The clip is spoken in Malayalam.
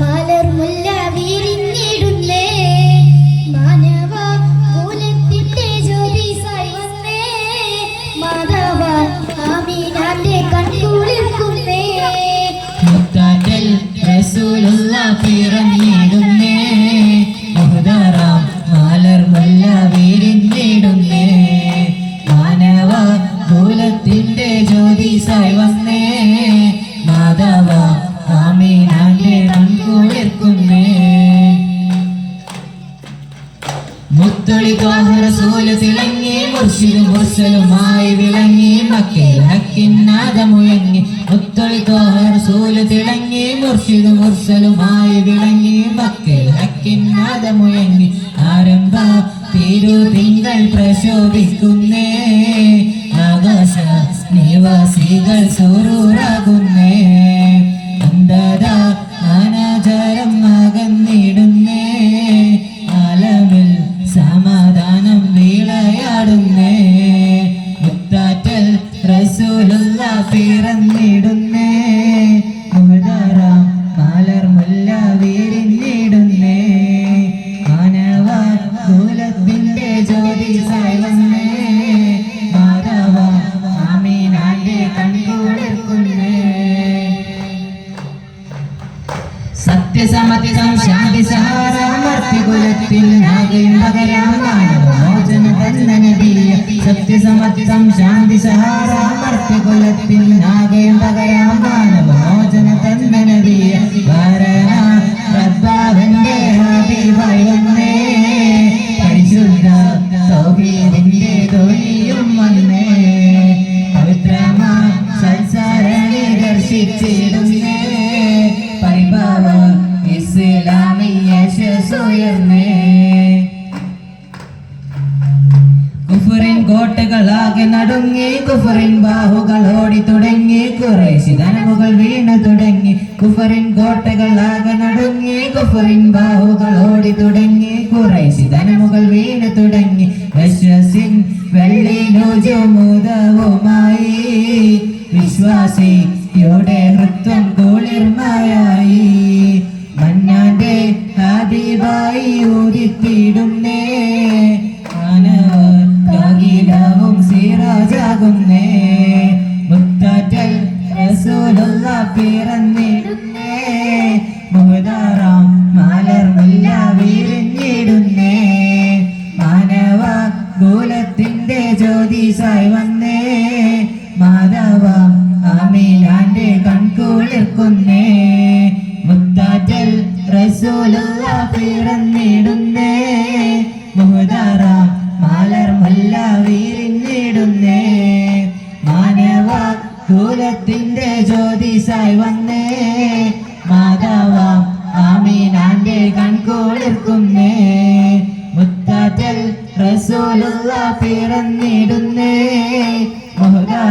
മാലർ മുല്ല വിരിഞ്ഞിടുന്നേ മാനവ മൂലത്തിന്റെ ജ്യോതിസായി വന്നേ. മാധവ ആമീനാന്റെ കൺകുളിർക്കുന്നേ മുത്താറ്റൽ റസൂലുള്ള പിറന്നിടുന്നേ വന്നേ മാധവ ആമീനാന്റെ കൺകുളിർക്കുന്നേ മുത്തൊളി റസൂൽ തിളങ്ങി മുർഷിദ് മുർസലുമായി വിളങ്ങി മക്കയിൽ ഹക്കിന്നാദമുഴങ്ങി മുത്തൊളി റസൂൽ തിളങ്ങി മുർഷിദ് മുർസലുമായി വിളങ്ങി മക്കയിൽ ഹക്കിന്നാദമുഴങ്ങി ആരംഭ തിരു തിങ്കൾ പ്രശോഭിക്കുന്നേ. ആകാശ നിവാസികൾ സൂറൂറാകുന്നേ അന്ധത അനാചാരം അകന്നിടുന്നേ. ആലമിൽ സമാധാനം വിളയാടുന്നേ മുത്താറ്റൽ റസൂലുള്ള പിറന്നിടുന്നേ സത്യസമത്വം ശാന്തി സഹാരാമർത്യകുലത്തിൽ നാഗയും പകരാമാനവമോചന തന്നനബിയ സത്യസമത്വം ശാന്തി സഹാരാമർത്യകുലത്തിൽ നാഗയും പകരാമാനോചന തന്നനബിയ വരണ റബ്ബാവന്റെ ഹബീബായി വന്നേ പരിശുദ്ധ സൗഹീദിന്റെ തൊലിയും വന്നേ. പവിത്രമാ സംസാരണി ദർശിച്ചിടുന്നേ. ശസുയർന്നേ കുഫറിൻ കോട്ടകളാകെ നടുങ്ങി കുഫറിൻ ബാഹുകൾ ഓടി തുടങ്ങി കുറേശി ധനമുകൾ വീണു തുടങ്ങി. കുഫറിൻ കോട്ടകളാകെ നടുങ്ങി കുഫറിൻ ബാഹുകൾ ഓടി തുടങ്ങി കുറേശി ധനമുകൾ വീണു തുടങ്ങി. വിശ്വസിൻ വെള്ളി നുജുമുദവുമായി വിശ്വാസിയുടെ ഹൃത്വം കുളിർമയായി. മന്നാന്റെ ഹബീബായി ഉദിത്തിടുന്നേ മാനവകാകിലവും സിറാജാകുന്നേ. മുത്താറ്റൽ റസൂലുള്ള പിറന്നിടുന്നേ. മുഹദറാം മാലർ മുല്ല വിരിഞ്ഞിടുന്നേ. മാനവ കൂലത്തിന്റെ ജ്യോതിസായി വന്നേ. മാധവ അമീലാന്റെ കൺകുളിർക്കുന്നേ റസൂലുള്ള പിറന്നിടുന്നേ മുഹദറാം മാലർ മുല്ല വിരിഞ്ഞിടുന്നേ മാനവ കുലത്തിന്റെ ജ്യോതിസായി വന്നേ. മാധവ ആമീനാന്റെ കൺകോളിർക്കുന്നേ. മുത്താറ്റൽ റസൂലുള്ള പിറന്നിടുന്നേ